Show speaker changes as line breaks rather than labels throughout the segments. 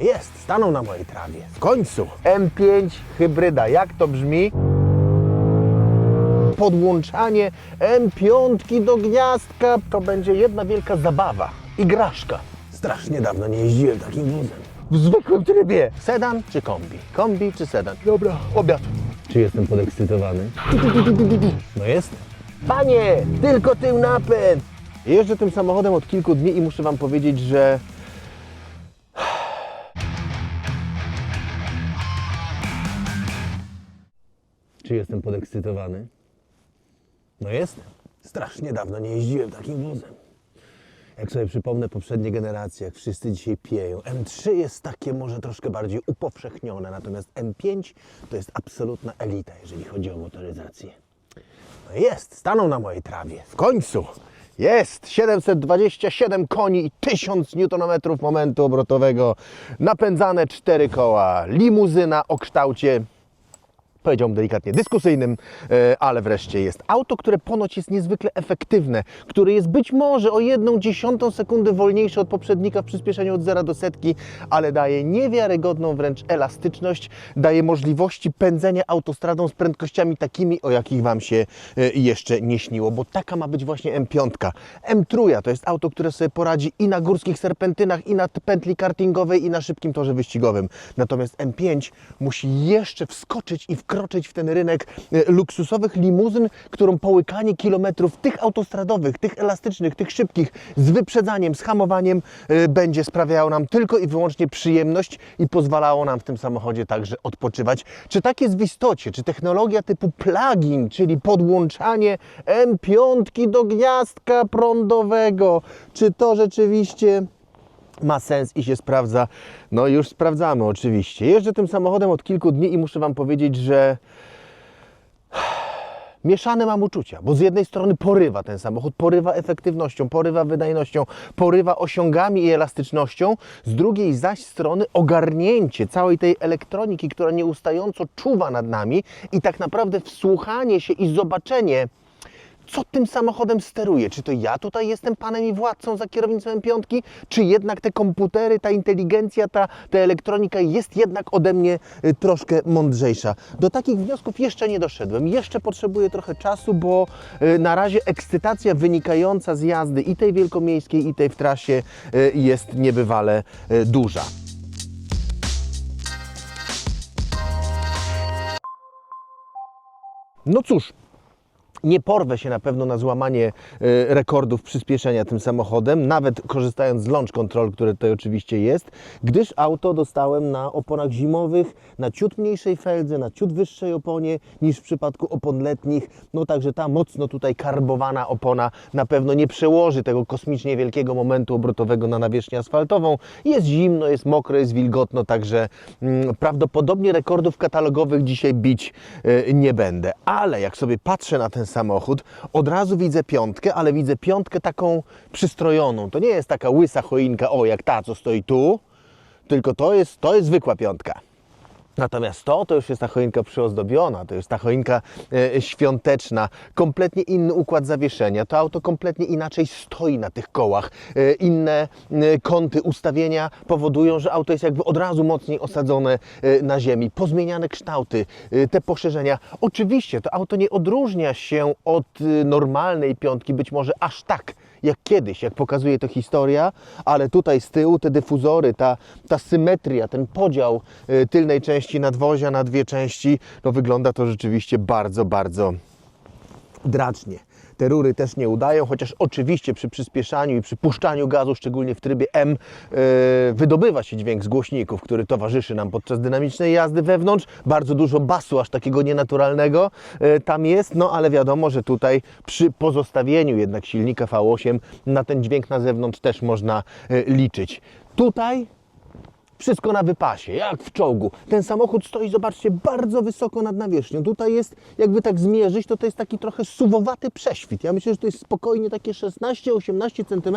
Jest, stanął na mojej trawie. W końcu. M5 hybryda. Jak to brzmi? Podłączanie M5 do gniazdka to będzie jedna wielka zabawa. Igraszka. Strasznie dawno nie jeździłem takim wozem. W zwykłym trybie. Sedan czy kombi? Kombi czy sedan? Dobra, obiad. Czy jestem podekscytowany? No jest. Panie, tylko tył napęd. Jeżdżę tym samochodem od kilku dni i muszę Wam powiedzieć, że Czy jestem podekscytowany? No jestem. Strasznie dawno nie jeździłem takim wozem. Jak sobie przypomnę poprzednie generacje, jak wszyscy dzisiaj pieją. M3 jest takie może troszkę bardziej upowszechnione, natomiast M5 to jest absolutna elita, jeżeli chodzi o motoryzację. No jest, stanął na mojej trawie. W końcu. Jest 727 koni i 1000 Nm momentu obrotowego. Napędzane cztery koła. Limuzyna o kształcie powiedziałbym delikatnie dyskusyjnym, e, ale wreszcie jest auto, które ponoć jest niezwykle efektywne, które jest być może o jedną dziesiątą sekundy wolniejsze od poprzednika w przyspieszeniu od zera do setki, ale daje niewiarygodną wręcz elastyczność, daje możliwości pędzenia autostradą z prędkościami takimi, o jakich Wam się e, jeszcze nie śniło, bo taka ma być właśnie M5. M3 to jest auto, które sobie poradzi i na górskich serpentynach, i na pętli kartingowej, i na szybkim torze wyścigowym. Natomiast M5 musi jeszcze wskoczyć i wkroczyć w ten rynek e, luksusowych limuzyn, którą połykanie kilometrów tych autostradowych, tych elastycznych, tych szybkich, z wyprzedzaniem, z hamowaniem e, będzie sprawiało nam tylko i wyłącznie przyjemność i pozwalało nam w tym samochodzie także odpoczywać. Czy tak jest w istocie? Czy technologia typu plug-in, czyli podłączanie M5 do gniazdka prądowego, czy to rzeczywiście ma sens i się sprawdza. No już sprawdzamy oczywiście. Jeżdżę tym samochodem od kilku dni i muszę Wam powiedzieć, że mieszane mam uczucia, bo z jednej strony porywa ten samochód, porywa efektywnością, porywa wydajnością, porywa osiągami i elastycznością, z drugiej zaś strony ogarnięcie całej tej elektroniki, która nieustająco czuwa nad nami i tak naprawdę wsłuchanie się i zobaczenie, co tym samochodem steruje? Czy to ja tutaj jestem panem i władcą za kierownicą M5, czy jednak te komputery, ta inteligencja, ta, ta elektronika jest jednak ode mnie y, troszkę mądrzejsza? Do takich wniosków jeszcze nie doszedłem. Jeszcze potrzebuję trochę czasu, bo y, na razie ekscytacja wynikająca z jazdy i tej wielkomiejskiej, i tej w trasie y, jest niebywale duża. No cóż, nie porwę się na pewno na złamanie e, rekordów przyspieszenia tym samochodem, nawet korzystając z launch control, które tutaj oczywiście jest, gdyż auto dostałem na oponach zimowych, na ciut mniejszej feldze, na ciut wyższej oponie niż w przypadku opon letnich. No także ta mocno tutaj karbowana opona na pewno nie przełoży tego kosmicznie wielkiego momentu obrotowego na nawierzchnię asfaltową. Jest zimno, jest mokro, jest wilgotno, także mm, prawdopodobnie rekordów katalogowych dzisiaj bić e, nie będę. Ale jak sobie patrzę na ten samochód, od razu widzę piątkę, ale widzę piątkę taką przystrojoną. To nie jest taka łysa choinka, o jak ta, co stoi tu, tylko to jest, to jest zwykła piątka. Natomiast to, to już jest ta choinka przyozdobiona, to jest ta choinka e, świąteczna, kompletnie inny układ zawieszenia. To auto kompletnie inaczej stoi na tych kołach. E, inne e, kąty ustawienia powodują, że auto jest jakby od razu mocniej osadzone e, na ziemi. Pozmieniane kształty, e, te poszerzenia. Oczywiście to auto nie odróżnia się od e, normalnej piątki, być może aż tak jak kiedyś, jak pokazuje to historia, ale tutaj z tyłu te dyfuzory, ta, ta symetria, ten podział y, tylnej części nadwozia na dwie części, no wygląda to rzeczywiście bardzo, bardzo dracznie. Te rury też nie udają, chociaż oczywiście przy przyspieszaniu i przy puszczaniu gazu, szczególnie w trybie M, yy, wydobywa się dźwięk z głośników, który towarzyszy nam podczas dynamicznej jazdy wewnątrz. Bardzo dużo basu, aż takiego nienaturalnego yy, tam jest, no ale wiadomo, że tutaj przy pozostawieniu jednak silnika V8 na ten dźwięk na zewnątrz też można yy, liczyć. Tutaj wszystko na wypasie, jak w czołgu. Ten samochód stoi, zobaczcie, bardzo wysoko nad nawierzchnią. Tutaj jest, jakby tak zmierzyć, to to jest taki trochę suwowaty prześwit. Ja myślę, że to jest spokojnie takie 16-18 cm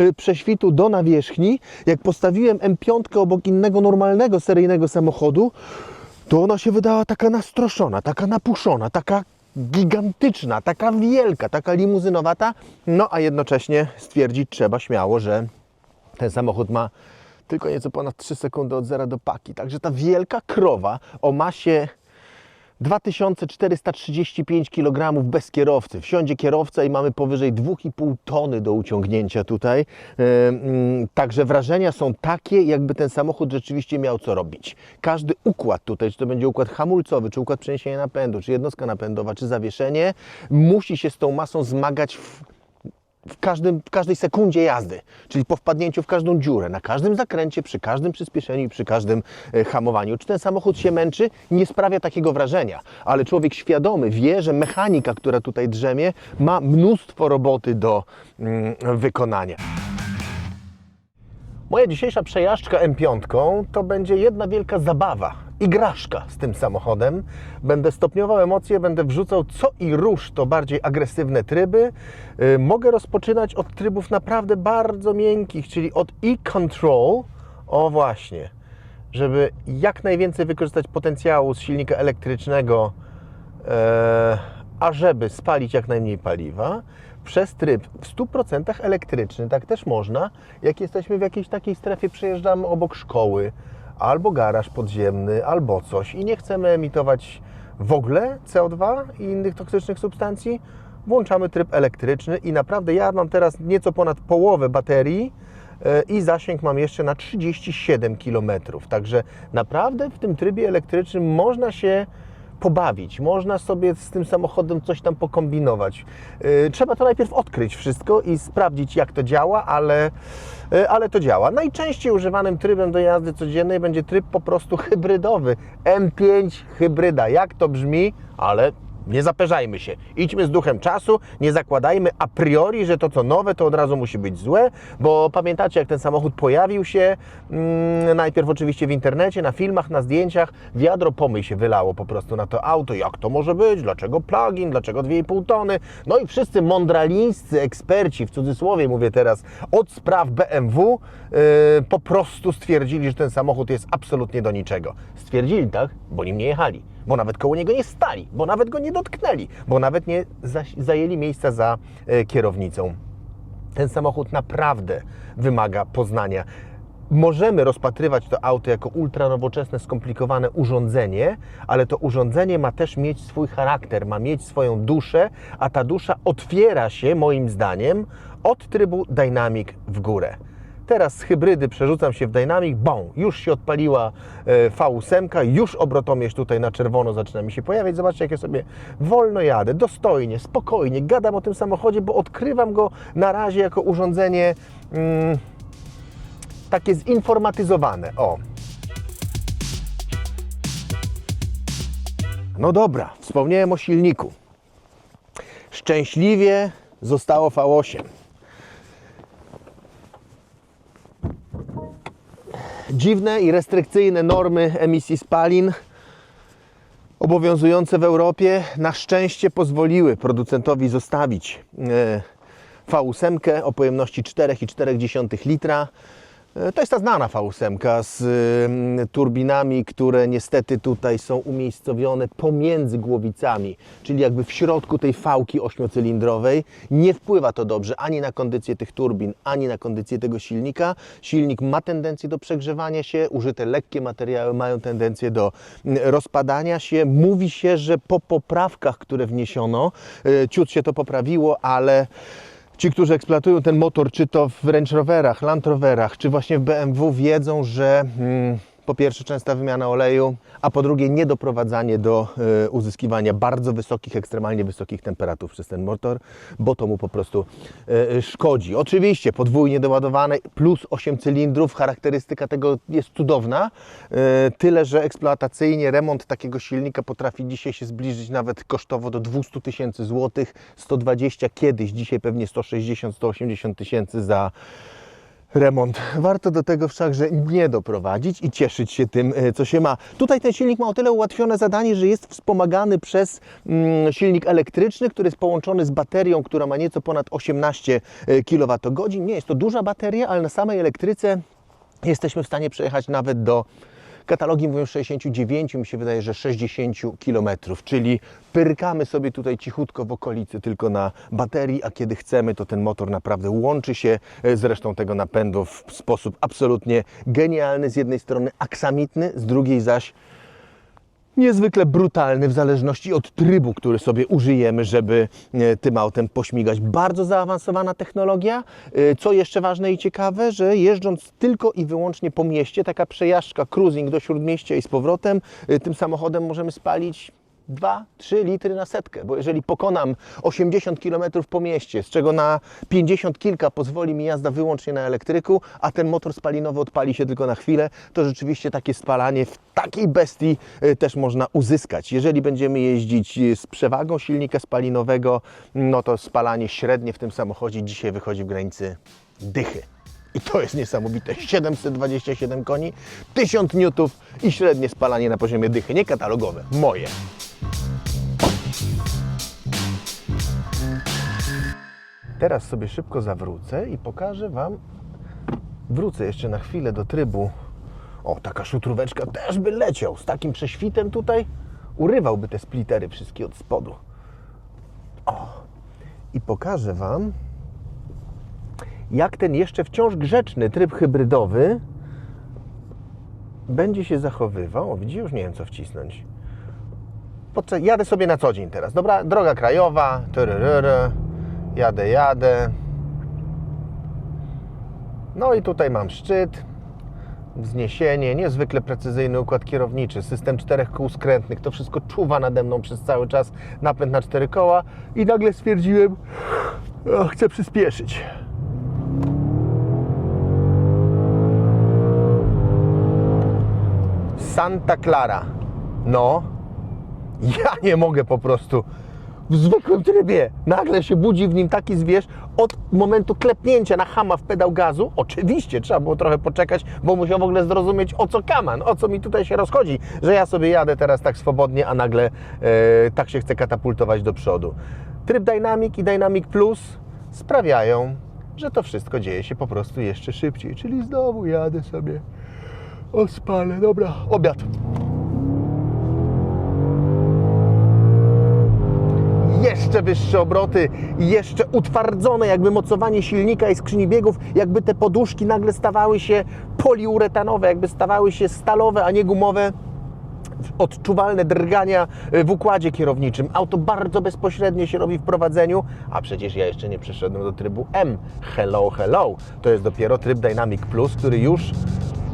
y, prześwitu do nawierzchni. Jak postawiłem M5 obok innego normalnego seryjnego samochodu, to ona się wydała taka nastroszona, taka napuszona, taka gigantyczna, taka wielka, taka limuzynowata. No a jednocześnie stwierdzić trzeba śmiało, że ten samochód ma tylko nieco ponad 3 sekundy od zera do paki. Także ta wielka krowa o masie 2435 kg bez kierowcy. Wsiądzie kierowca i mamy powyżej 2,5 tony do uciągnięcia tutaj. E, mm, Także wrażenia są takie, jakby ten samochód rzeczywiście miał co robić. Każdy układ tutaj, czy to będzie układ hamulcowy, czy układ przeniesienia napędu, czy jednostka napędowa, czy zawieszenie, musi się z tą masą zmagać w w, każdym, w każdej sekundzie jazdy, czyli po wpadnięciu w każdą dziurę, na każdym zakręcie, przy każdym przyspieszeniu i przy każdym e, hamowaniu. Czy ten samochód się męczy? Nie sprawia takiego wrażenia, ale człowiek świadomy wie, że mechanika, która tutaj drzemie, ma mnóstwo roboty do mm, wykonania. Moja dzisiejsza przejażdżka M5 to będzie jedna wielka zabawa, igraszka z tym samochodem. Będę stopniował emocje, będę wrzucał co i róż to bardziej agresywne tryby. Yy, Mogę rozpoczynać od trybów naprawdę bardzo miękkich, czyli od e-control. O właśnie, żeby jak najwięcej wykorzystać potencjału z silnika elektrycznego e, ażeby spalić jak najmniej paliwa, przez tryb w 100% elektryczny, tak też można, jak jesteśmy w jakiejś takiej strefie, przejeżdżamy obok szkoły, albo garaż podziemny, albo coś i nie chcemy emitować w ogóle CO2 i innych toksycznych substancji, włączamy tryb elektryczny i naprawdę ja mam teraz nieco ponad połowę baterii, e, i zasięg mam jeszcze na 37 km. Także naprawdę w tym trybie elektrycznym można się pobawić, można sobie z tym samochodem coś tam pokombinować. Yy, Trzeba to najpierw odkryć wszystko i sprawdzić, jak to działa, ale, ale to działa. Najczęściej używanym trybem do jazdy codziennej będzie tryb po prostu hybrydowy. M5 hybryda. Jak to brzmi, ale nie zaperzajmy się. Idźmy z duchem czasu, nie zakładajmy a priori, że to co nowe to od razu musi być złe, bo pamiętacie jak ten samochód pojawił się, mm, najpierw oczywiście w internecie, na filmach, na zdjęciach, wiadro pomyj się wylało po prostu na to auto, jak to może być, dlaczego plug-in, dlaczego 2,5 tony, no i wszyscy mądralińscy eksperci, w cudzysłowie mówię teraz, od spraw BMW, yy, po prostu stwierdzili, że ten samochód jest absolutnie do niczego. Stwierdzili tak, bo nim nie jechali. Bo nawet koło niego nie stali, bo nawet go nie dotknęli, bo nawet nie zajęli miejsca za e, kierownicą. Ten samochód naprawdę wymaga poznania. Możemy rozpatrywać to auto jako ultranowoczesne, skomplikowane urządzenie, ale to urządzenie ma też mieć swój charakter, ma mieć swoją duszę, a ta dusza otwiera się, moim zdaniem, od trybu Dynamic w górę. Teraz z hybrydy przerzucam się w Dynamic, bom, już się odpaliła e, V8, już obrotomierz tutaj na czerwono zaczyna mi się pojawiać. Zobaczcie, jak ja sobie wolno jadę, dostojnie, spokojnie, gadam o tym samochodzie, bo odkrywam go na razie jako urządzenie mm, takie zinformatyzowane. O. No dobra, wspomniałem o silniku. Szczęśliwie zostało V8. Dziwne i restrykcyjne normy emisji spalin obowiązujące w Europie na szczęście pozwoliły producentowi zostawić e, V8 o pojemności 4,4 litra. E, To jest ta znana V8 z mm, turbinami, które niestety tutaj są umiejscowione pomiędzy głowicami, czyli jakby w środku tej fałki ośmiocylindrowej. Nie wpływa to dobrze ani na kondycję tych turbin, ani na kondycję tego silnika. Silnik ma tendencję do przegrzewania się, użyte lekkie materiały mają tendencję do mm, rozpadania się. Mówi się, że po poprawkach, które wniesiono, e, ciut się to poprawiło, ale Ci, którzy eksploatują ten motor, czy to w Range Roverach, Land czy właśnie w BMW, wiedzą, że mm, po pierwsze częsta wymiana oleju, a po drugie niedoprowadzanie do e, uzyskiwania bardzo wysokich, ekstremalnie wysokich temperatur przez ten motor, bo to mu po prostu e, szkodzi. Oczywiście podwójnie doładowane plus 8 cylindrów, charakterystyka tego jest cudowna, e, tyle że eksploatacyjnie remont takiego silnika potrafi dzisiaj się zbliżyć nawet kosztowo do 200 tysięcy złotych, 120 kiedyś, dzisiaj pewnie 160-180 tysięcy za remont. Warto do tego wszakże nie doprowadzić i cieszyć się tym, e, co się ma. Tutaj ten silnik ma o tyle ułatwione zadanie, że jest wspomagany przez mm, silnik elektryczny, który jest połączony z baterią, która ma nieco ponad 18 kWh. Nie jest to duża bateria, ale na samej elektryce jesteśmy w stanie przejechać nawet do Katalogi mówią 69, mi się wydaje, że 60 km, czyli pyrkamy sobie tutaj cichutko w okolicy tylko na baterii, a kiedy chcemy, to ten motor naprawdę łączy się e, z resztą tego napędu w sposób absolutnie genialny. Z jednej strony aksamitny, z drugiej zaś niezwykle brutalny w zależności od trybu, który sobie użyjemy, żeby e, tym autem pośmigać. Bardzo zaawansowana technologia. E, Co jeszcze ważne i ciekawe, że jeżdżąc tylko i wyłącznie po mieście, taka przejażdżka, cruising do śródmieścia i z powrotem, e, tym samochodem możemy spalić 2-3 litry na setkę, bo jeżeli pokonam 80 km po mieście, z czego na 50 kilka pozwoli mi jazda wyłącznie na elektryku, a ten motor spalinowy odpali się tylko na chwilę, to rzeczywiście takie spalanie w takiej bestii y, też można uzyskać. Jeżeli będziemy jeździć y, z przewagą silnika spalinowego, no to spalanie średnie w tym samochodzie dzisiaj wychodzi w granicy dychy. I to jest niesamowite. 727 koni, 1000 newtów i średnie spalanie na poziomie dychy. Nie katalogowe, moje. Teraz sobie szybko zawrócę i pokażę Wam. Wrócę jeszcze na chwilę do trybu. O, taka szutróweczka też by leciał. Z takim prześwitem tutaj urywałby te splittery wszystkie od spodu. O, i pokażę Wam, jak ten jeszcze wciąż grzeczny tryb hybrydowy będzie się zachowywał. O, widzi, już nie wiem co wcisnąć. Jadę sobie na co dzień teraz. Dobra, droga krajowa. tyryryry, Jadę, jadę. No i tutaj mam szczyt, wzniesienie, niezwykle precyzyjny układ kierowniczy, system czterech kół skrętnych. To wszystko czuwa nade mną przez cały czas. Napęd na cztery koła i nagle stwierdziłem, chcę przyspieszyć. Santa Clara. No, ja nie mogę po prostu. W zwykłym trybie nagle się budzi w nim taki zwierz od momentu klepnięcia na hama w pedał gazu. Oczywiście trzeba było trochę poczekać, bo musiał w ogóle zrozumieć o co kaman, o co mi tutaj się rozchodzi, że ja sobie jadę teraz tak swobodnie, a nagle e, tak się chcę katapultować do przodu. Tryb Dynamic i Dynamic Plus sprawiają, że to wszystko dzieje się po prostu jeszcze szybciej. Czyli znowu jadę sobie o spale. Dobra, obiad. jeszcze wyższe obroty, jeszcze utwardzone jakby mocowanie silnika i skrzyni biegów, jakby te poduszki nagle stawały się poliuretanowe, jakby stawały się stalowe, a nie gumowe. Odczuwalne drgania w układzie kierowniczym. Auto bardzo bezpośrednio się robi w prowadzeniu, a przecież ja jeszcze nie przeszedłem do trybu M. Hello, hello. To jest dopiero tryb Dynamic Plus, który już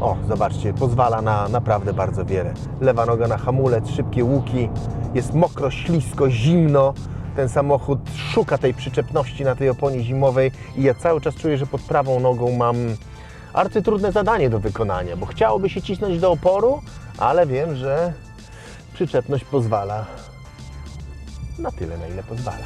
o, zobaczcie, pozwala na naprawdę bardzo wiele. Lewa noga na hamulec, szybkie łuki, jest mokro, ślisko, zimno. Ten samochód szuka tej przyczepności na tej oponie zimowej i ja cały czas czuję, że pod prawą nogą mam arcytrudne zadanie do wykonania, bo chciałoby się cisnąć do oporu, ale wiem, że przyczepność pozwala na tyle, na ile pozwala.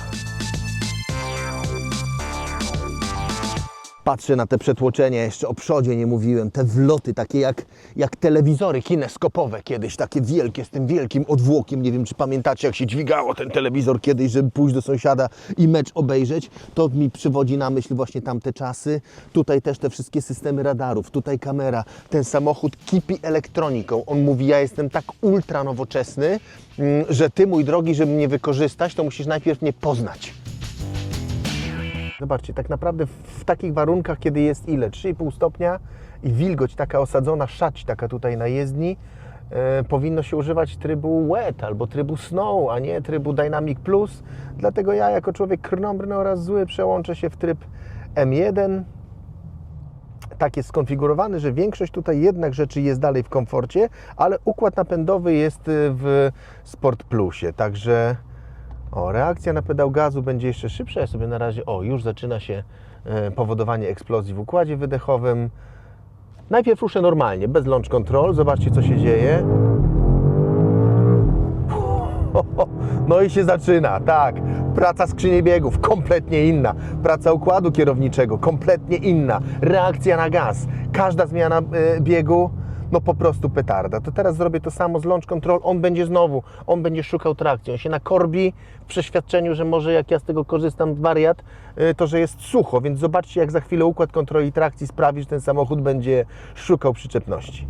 Patrzę na te przetłoczenia, jeszcze o przodzie nie mówiłem, te wloty takie jak, jak telewizory kineskopowe kiedyś, takie wielkie, z tym wielkim odwłokiem, nie wiem czy pamiętacie jak się dźwigało ten telewizor kiedyś, żeby pójść do sąsiada i mecz obejrzeć, to mi przywodzi na myśl właśnie tamte czasy. Tutaj też te wszystkie systemy radarów, tutaj kamera, ten samochód kipi elektroniką, on mówi ja jestem tak ultra nowoczesny, mm, że Ty mój drogi, żeby mnie wykorzystać, to musisz najpierw mnie poznać. Zobaczcie, tak naprawdę w takich warunkach, kiedy jest ile? 3,5 stopnia i wilgoć taka osadzona, szać taka tutaj na jezdni, e, powinno się używać trybu wet albo trybu snow, a nie trybu Dynamic Plus. Dlatego ja jako człowiek krnąbrny oraz zły przełączę się w tryb M1. Tak jest skonfigurowany, że większość tutaj jednak rzeczy jest dalej w komforcie, ale układ napędowy jest e, w Sport Plusie, także o, reakcja na pedał gazu będzie jeszcze szybsza. Ja sobie na razie, o, już zaczyna się e, powodowanie eksplozji w układzie wydechowym. Najpierw ruszę normalnie, bez launch control. Zobaczcie, co się dzieje. No i się zaczyna, tak. Praca skrzyni biegów, kompletnie inna. Praca układu kierowniczego, kompletnie inna. Reakcja na gaz. Każda zmiana e, biegu, no po prostu petarda. To teraz zrobię to samo z launch control. On będzie znowu, on będzie szukał trakcji. On się nakorbi w przeświadczeniu, że może jak ja z tego korzystam, wariat, e, to że jest sucho. Więc zobaczcie, jak za chwilę układ kontroli trakcji sprawi, że ten samochód będzie szukał przyczepności.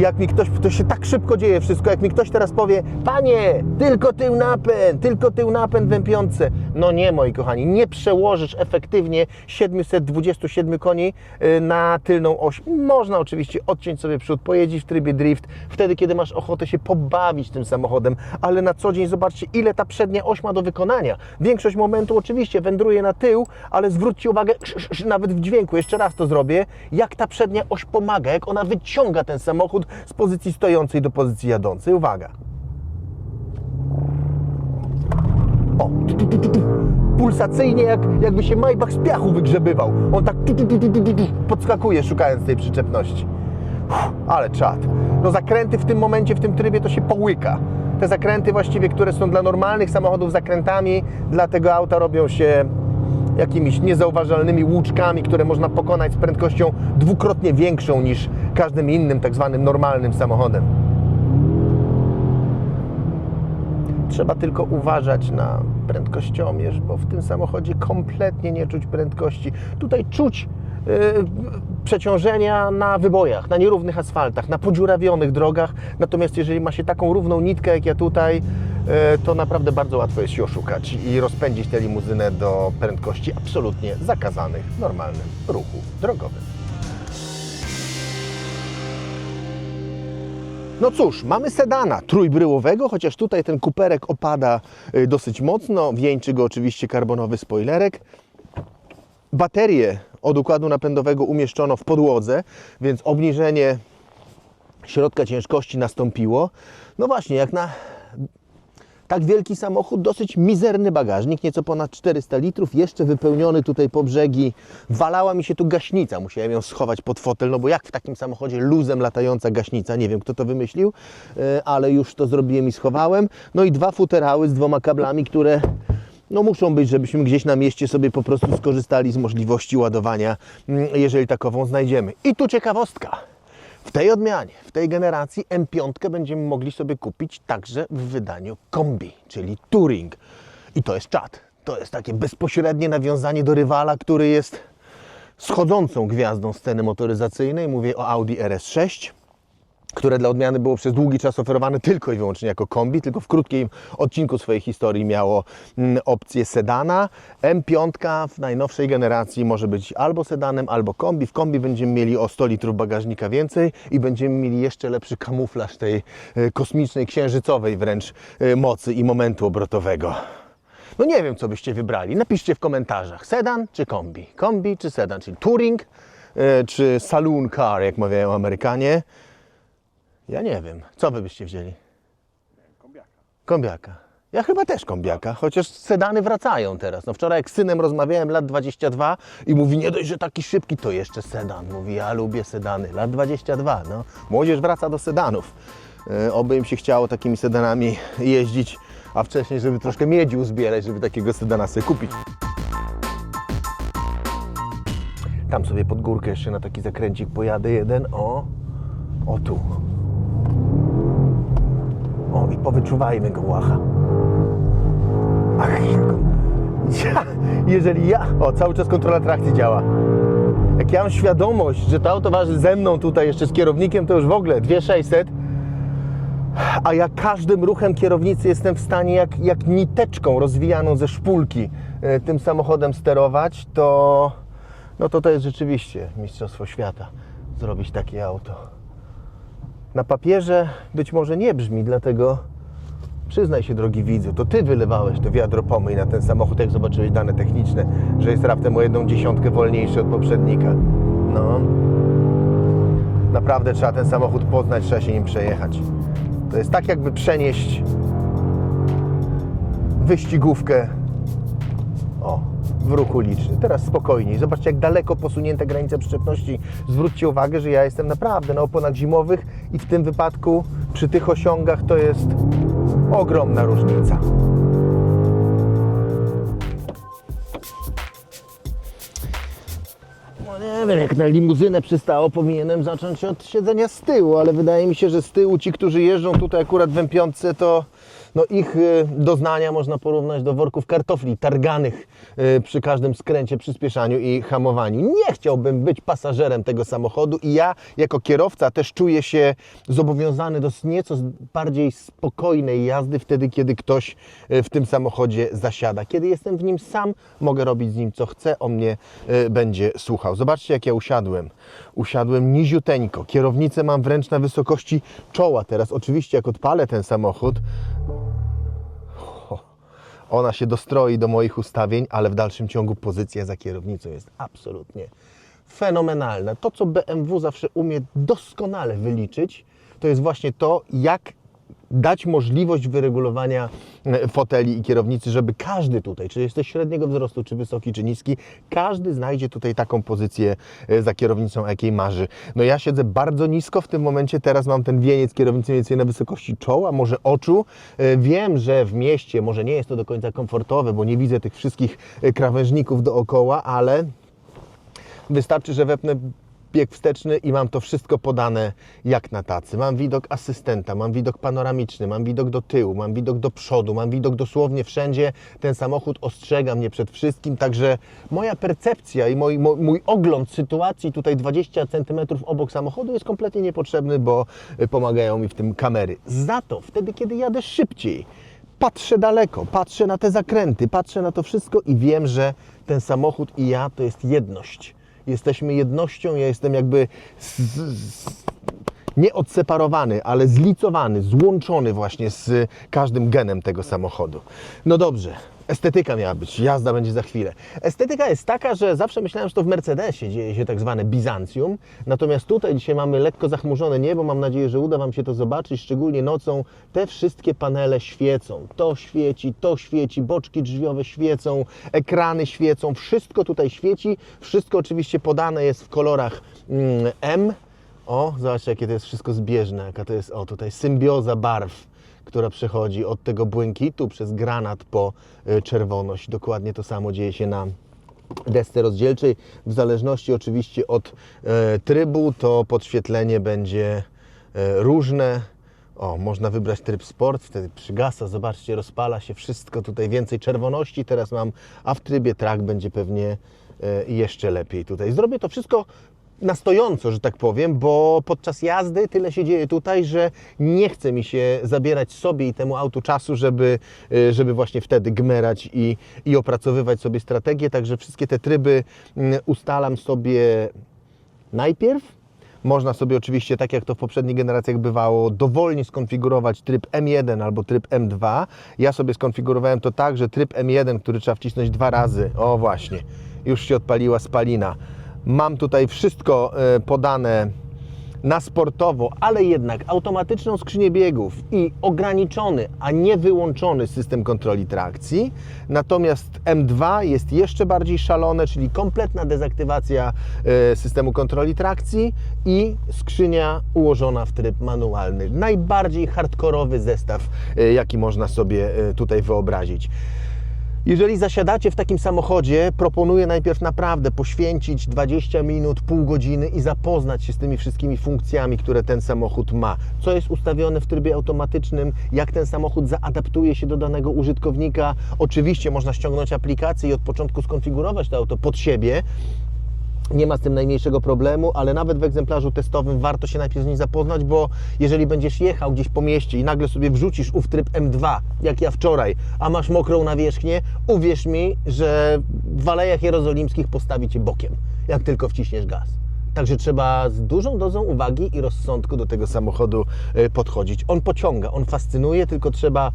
Jak mi ktoś, to się tak szybko dzieje wszystko, jak mi ktoś teraz powie, panie, tylko tył napęd, tylko tył napęd w M5. No nie, moi kochani, nie przełożysz efektywnie 727 koni y, na tylną oś. Można oczywiście odciąć sobie przód, pojeździć w trybie drift, wtedy, kiedy masz ochotę się pobawić tym samochodem, ale na co dzień zobaczcie, ile ta przednia oś ma do wykonania. Większość momentu oczywiście wędruje na tył, ale zwróćcie uwagę, nawet w dźwięku, jeszcze raz to zrobię, jak ta przednia oś pomaga, jak ona wyciąga ten samochód z pozycji stojącej do pozycji jadącej. Uwaga. O, pulsacyjnie, jak, jakby się Maybach z piachu wygrzebywał. On tak podskakuje, szukając tej przyczepności. Ale czad. No zakręty w tym momencie, w tym trybie to się połyka. Te zakręty właściwie, które są dla normalnych samochodów zakrętami, dla tego auta robią się jakimiś niezauważalnymi łuczkami, które można pokonać z prędkością dwukrotnie większą niż każdym innym tak zwanym normalnym samochodem. Trzeba tylko uważać na prędkościomierz, bo w tym samochodzie kompletnie nie czuć prędkości. Tutaj czuć yy, przeciążenia na wybojach, na nierównych asfaltach, na podziurawionych drogach. Natomiast jeżeli ma się taką równą nitkę jak ja tutaj, yy, to naprawdę bardzo łatwo jest się oszukać i rozpędzić tę limuzynę do prędkości absolutnie zakazanych w normalnym ruchu drogowym. No cóż, mamy sedana trójbryłowego, chociaż tutaj ten kuperek opada y, dosyć mocno. Wieńczy go oczywiście karbonowy spoilerek. Baterię od układu napędowego umieszczono w podłodze, więc obniżenie środka ciężkości nastąpiło. No właśnie, jak na tak wielki samochód, dosyć mizerny bagażnik, nieco ponad 400 litrów, jeszcze wypełniony tutaj po brzegi. Walała mi się tu gaśnica, musiałem ją schować pod fotel, no bo jak w takim samochodzie luzem latająca gaśnica, nie wiem kto to wymyślił, e, ale już to zrobiłem i schowałem. No i dwa futerały z dwoma kablami, które no muszą być, żebyśmy gdzieś na mieście sobie po prostu skorzystali z możliwości ładowania, mm, jeżeli takową znajdziemy. I tu ciekawostka. W tej odmianie, w tej generacji M5 będziemy mogli sobie kupić także w wydaniu kombi, czyli Touring. I to jest czat. To jest takie bezpośrednie nawiązanie do rywala, który jest schodzącą gwiazdą sceny motoryzacyjnej. Mówię o Audi RS6 które dla odmiany było przez długi czas oferowane tylko i wyłącznie jako kombi, tylko w krótkim odcinku swojej historii miało mm, opcję sedana. M5 w najnowszej generacji może być albo sedanem, albo kombi. W kombi będziemy mieli o 100 litrów bagażnika więcej i będziemy mieli jeszcze lepszy kamuflaż tej e, kosmicznej, księżycowej wręcz e, mocy i momentu obrotowego. No nie wiem, co byście wybrali. Napiszcie w komentarzach. Sedan czy kombi? Kombi czy sedan? Czyli touring e, czy saloon car, jak mawiają Amerykanie. Ja nie wiem. Co wy byście wzięli? Kombiaka. Ja chyba też kombiaka, chociaż sedany wracają teraz. No wczoraj jak z synem rozmawiałem, lat 22 i mówi, nie dość, że taki szybki, to jeszcze sedan. Mówi, ja lubię sedany. Lat 22, no. Młodzież wraca do sedanów. E, oby im się chciało takimi sedanami jeździć, a wcześniej, żeby troszkę miedzi uzbierać, żeby takiego sedana sobie kupić. Tam sobie pod górkę jeszcze na taki zakręcik pojadę jeden, o, o tu. O, i powyczuwajmy go łacha. Ach, ja, jeżeli ja... O, cały czas kontrola trakcji działa. Jak ja mam świadomość, że to auto waży ze mną tutaj jeszcze z kierownikiem, to już w ogóle 2600, a ja każdym ruchem kierownicy jestem w stanie jak, jak niteczką rozwijaną ze szpulki e, tym samochodem sterować, to no to to jest rzeczywiście mistrzostwo świata zrobić takie auto. Na papierze być może nie brzmi, dlatego przyznaj się, drogi widzu, to ty wylewałeś to wiadro pomyj na ten samochód, jak zobaczyłeś dane techniczne, że jest raptem o jedną dziesiątkę wolniejszy od poprzednika. No. Naprawdę trzeba ten samochód poznać, trzeba się nim przejechać. To jest tak, jakby przenieść wyścigówkę w ruchu liczny. Teraz spokojniej. Zobaczcie, jak daleko posunięte granice przyczepności. Zwróćcie uwagę, że ja jestem naprawdę na oponach zimowych i w tym wypadku przy tych osiągach to jest ogromna różnica. No nie wiem, jak na limuzynę przystało, powinienem zacząć od siedzenia z tyłu, ale wydaje mi się, że z tyłu ci, którzy jeżdżą tutaj akurat w M5, to No ich y, doznania można porównać do worków kartofli targanych przy każdym skręcie, przyspieszaniu i hamowaniu. Nie chciałbym być pasażerem tego samochodu i ja jako kierowca też czuję się zobowiązany do nieco bardziej spokojnej jazdy wtedy, kiedy ktoś y, w tym samochodzie zasiada. Kiedy jestem w nim sam, mogę robić z nim co chcę, on mnie y, będzie słuchał. Zobaczcie jak ja usiadłem. Usiadłem niziuteńko. Kierownicę mam wręcz na wysokości czoła teraz. Oczywiście jak odpalę ten samochód, ona się dostroi do moich ustawień, ale w dalszym ciągu pozycja za kierownicą jest absolutnie fenomenalna. To, co BMW zawsze umie doskonale wyliczyć, to jest właśnie to, jak dać możliwość wyregulowania e, foteli i kierownicy, żeby każdy tutaj, czy jesteś średniego wzrostu, czy wysoki, czy niski, każdy znajdzie tutaj taką pozycję e, za kierownicą, jakiej marzy. No ja siedzę bardzo nisko w tym momencie, teraz mam ten wieniec kierownicy mniej więcej na wysokości czoła, może oczu. E, Wiem, że w mieście może nie jest to do końca komfortowe, bo nie widzę tych wszystkich krawężników dookoła, ale Wystarczy, że wepnę bieg wsteczny i mam to wszystko podane jak na tacy. Mam widok asystenta, mam widok panoramiczny, mam widok do tyłu, mam widok do przodu, mam widok dosłownie wszędzie. Ten samochód ostrzega mnie przed wszystkim, także moja percepcja i mój, mój, ogląd sytuacji tutaj 20 cm obok samochodu jest kompletnie niepotrzebny, bo y, pomagają mi w tym kamery. Za to wtedy, kiedy jadę szybciej, patrzę daleko, patrzę na te zakręty, patrzę na to wszystko i wiem, że ten samochód i ja to jest jedność. Jesteśmy jednością, ja jestem jakby z, z, nie odseparowany, ale zlicowany, złączony właśnie z każdym genem tego samochodu. No dobrze, estetyka miała być, jazda będzie za chwilę. Estetyka jest taka, że zawsze myślałem, że to w Mercedesie dzieje się tak zwane Bizancjum, natomiast tutaj dzisiaj mamy lekko zachmurzone niebo, mam nadzieję, że uda Wam się to zobaczyć, szczególnie nocą. Te wszystkie panele świecą, to świeci, to świeci, boczki drzwiowe świecą, ekrany świecą, wszystko tutaj świeci, wszystko oczywiście podane jest w kolorach mm, M, o, zobaczcie, jakie to jest wszystko zbieżne, jaka to jest, o, tutaj symbioza barw, która przechodzi od tego błękitu przez granat po y, czerwoność. Dokładnie to samo dzieje się na desce rozdzielczej. W zależności oczywiście od e, trybu, to podświetlenie będzie e, różne. O, można wybrać tryb sport, wtedy przygasa, zobaczcie, rozpala się wszystko, tutaj więcej czerwoności teraz mam, a w trybie track będzie pewnie e, jeszcze lepiej tutaj. Zrobię to wszystko na stojąco, że tak powiem, bo podczas jazdy tyle się dzieje tutaj, że nie chce mi się zabierać sobie i temu autu czasu, żeby, y, żeby właśnie wtedy gmerać i, i opracowywać sobie strategię. Także wszystkie te tryby mm, ustalam sobie najpierw. Można sobie oczywiście, tak jak to w poprzednich generacjach bywało, dowolnie skonfigurować tryb M1 albo tryb M2. Ja sobie skonfigurowałem to tak, że tryb M1, który trzeba wcisnąć dwa razy, o właśnie, już się odpaliła spalina. Mam tutaj wszystko e, podane na sportowo, ale jednak automatyczną skrzynię biegów i ograniczony, a nie wyłączony system kontroli trakcji. Natomiast M2 jest jeszcze bardziej szalone, czyli kompletna dezaktywacja e, systemu kontroli trakcji i skrzynia ułożona w tryb manualny. Najbardziej hardkorowy zestaw, e, jaki można sobie tutaj wyobrazić. Jeżeli zasiadacie w takim samochodzie, proponuję najpierw naprawdę poświęcić 20 minut, pół godziny i zapoznać się z tymi wszystkimi funkcjami, które ten samochód ma. Co jest ustawione w trybie automatycznym, jak ten samochód zaadaptuje się do danego użytkownika. Oczywiście można ściągnąć aplikację i od początku skonfigurować to auto pod siebie. Nie ma z tym najmniejszego problemu, ale nawet w egzemplarzu testowym warto się najpierw z nim zapoznać, bo jeżeli będziesz jechał gdzieś po mieście i nagle sobie wrzucisz ów tryb M2, jak ja wczoraj, a masz mokrą nawierzchnię, uwierz mi, że w Alejach Jerozolimskich postawi Cię bokiem, jak tylko wciśniesz gaz. Także trzeba z dużą dozą uwagi i rozsądku do tego samochodu y, podchodzić. On pociąga, on fascynuje, tylko trzeba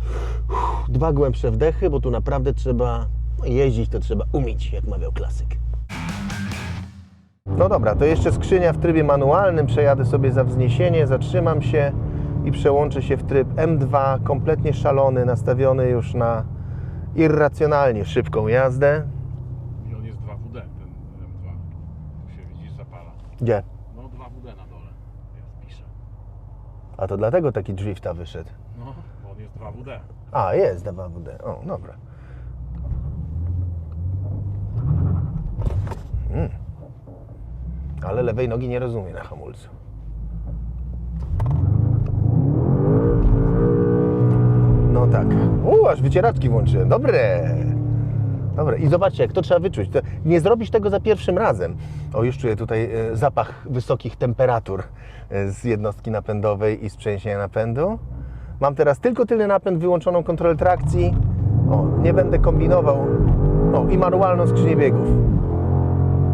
dwa głębsze wdechy, bo tu naprawdę trzeba no, jeździć, to trzeba umieć, jak mawiał klasyk. No dobra, to jeszcze skrzynia w trybie manualnym. Przejadę sobie za wzniesienie, zatrzymam się i przełączę się w tryb M2, kompletnie szalony, nastawiony już na irracjonalnie szybką jazdę.
I on jest 2WD, ten M2. Tu się widzisz, zapala.
Gdzie?
No 2WD na dole. Jest, pisze.
A to dlatego taki drifta wyszedł.
No, bo on jest 2WD.
A, jest 2WD. O, dobra. Mm. Ale lewej nogi nie rozumie na hamulcu. No tak. U, aż wycieraczki włączyłem. Dobre. Dobre. I zobaczcie, jak to trzeba wyczuć. To nie zrobisz tego za pierwszym razem. O, już czuję tutaj e, zapach wysokich temperatur e, z jednostki napędowej i z przeniesienia napędu. Mam teraz tylko tylny napęd, wyłączoną kontrolę trakcji. O, nie będę kombinował. O, i manualną skrzynię biegów.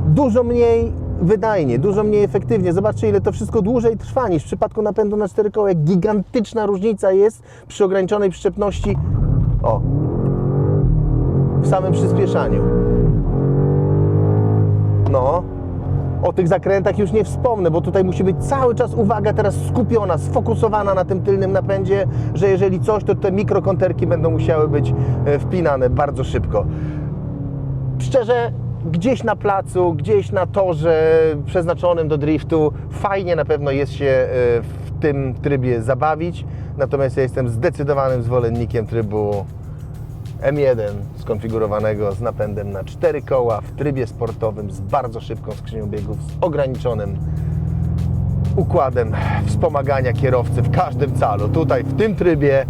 Dużo mniej wydajnie, dużo mniej efektywnie. Zobaczcie, ile to wszystko dłużej trwa niż w przypadku napędu na cztery koła. Gigantyczna różnica jest przy ograniczonej przyczepności. O, w samym przyspieszaniu. No, o tych zakrętach już nie wspomnę, bo tutaj musi być cały czas uwaga teraz skupiona, sfokusowana na tym tylnym napędzie, że jeżeli coś, to te mikrokonterki będą musiały być e, wpinane bardzo szybko. Szczerze, gdzieś na placu, gdzieś na torze przeznaczonym do driftu, fajnie na pewno jest się e, w tym trybie zabawić, natomiast ja jestem zdecydowanym zwolennikiem trybu M1 skonfigurowanego z napędem na cztery koła w trybie sportowym z bardzo szybką skrzynią biegów, z ograniczonym układem wspomagania kierowcy w każdym calu. Tutaj w tym trybie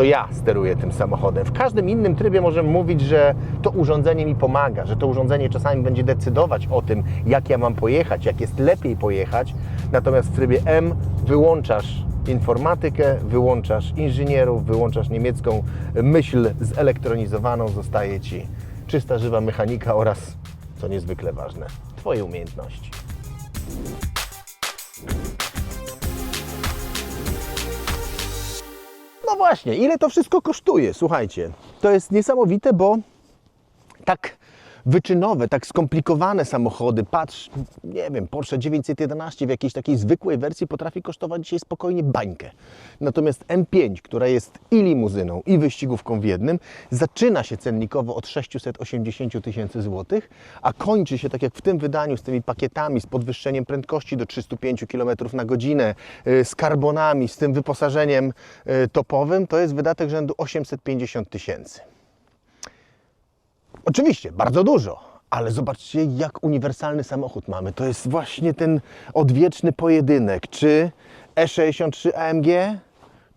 to ja steruję tym samochodem. W każdym innym trybie możemy mówić, że to urządzenie mi pomaga, że to urządzenie czasami będzie decydować o tym, jak ja mam pojechać, jak jest lepiej pojechać. Natomiast w trybie M wyłączasz informatykę, wyłączasz inżynierów, wyłączasz niemiecką myśl zelektronizowaną, zostaje Ci czysta, żywa mechanika oraz, co niezwykle ważne, Twoje umiejętności. No właśnie, ile to wszystko kosztuje? Słuchajcie, to jest niesamowite, bo tak wyczynowe, tak skomplikowane samochody, patrz, nie wiem, Porsche 911 w jakiejś takiej zwykłej wersji potrafi kosztować dzisiaj spokojnie bańkę. Natomiast M5, która jest i limuzyną, i wyścigówką w jednym, zaczyna się cennikowo od 680 000 tysięcy złotych, a kończy się, tak jak w tym wydaniu, z tymi pakietami, z podwyższeniem prędkości do 305 km na godzinę, y, z karbonami, z tym wyposażeniem y, topowym, to jest wydatek rzędu 850 tysięcy. Oczywiście, bardzo dużo, ale zobaczcie, jak uniwersalny samochód mamy. To jest właśnie ten odwieczny pojedynek. Czy E63 AMG,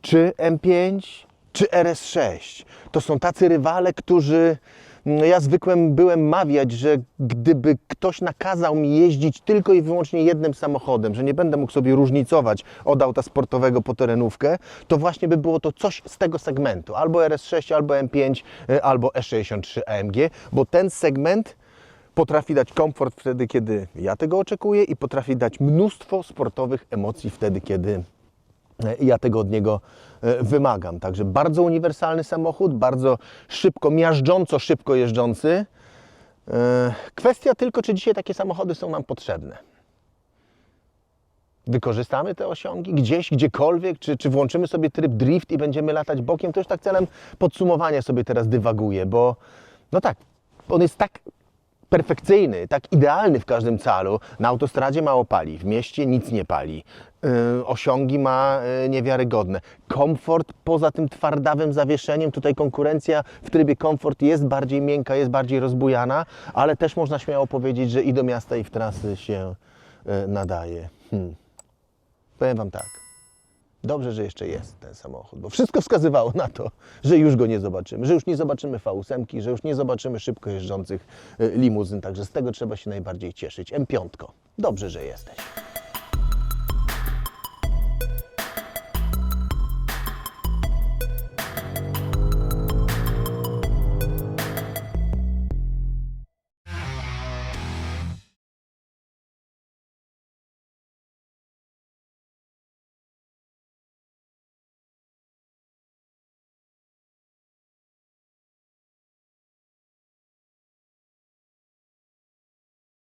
czy M5, czy RS6. To są tacy rywale, którzy. No ja zwykłem byłem mawiać, że gdyby ktoś nakazał mi jeździć tylko i wyłącznie jednym samochodem, że nie będę mógł sobie różnicować od auta sportowego po terenówkę, to właśnie by było to coś z tego segmentu. Albo RS6, albo M5, y, albo E63 AMG, bo ten segment potrafi dać komfort wtedy, kiedy ja tego oczekuję i potrafi dać mnóstwo sportowych emocji wtedy, kiedy e, ja tego od niego e, wymagam. Także bardzo uniwersalny samochód, bardzo szybko, miażdżąco szybko jeżdżący. E, Kwestia tylko, czy dzisiaj takie samochody są nam potrzebne. Wykorzystamy te osiągi gdzieś, gdziekolwiek, czy, czy włączymy sobie tryb drift i będziemy latać bokiem, to już tak celem podsumowania sobie teraz dywaguję, bo no tak, on jest tak perfekcyjny, tak idealny w każdym calu. Na autostradzie mało pali, w mieście nic nie pali. Yy, osiągi ma yy, niewiarygodne. Komfort poza tym twardawym zawieszeniem, tutaj konkurencja w trybie komfort jest bardziej miękka, jest bardziej rozbujana, ale też można śmiało powiedzieć, że i do miasta i w trasy się yy, nadaje. Hmm. Powiem Wam tak. Dobrze, że jeszcze jest ten samochód, bo wszystko wskazywało na to, że już go nie zobaczymy, że już nie zobaczymy V8, że już nie zobaczymy szybko jeżdżących y, limuzyn, także z tego trzeba się najbardziej cieszyć. M5. Dobrze, że jesteś.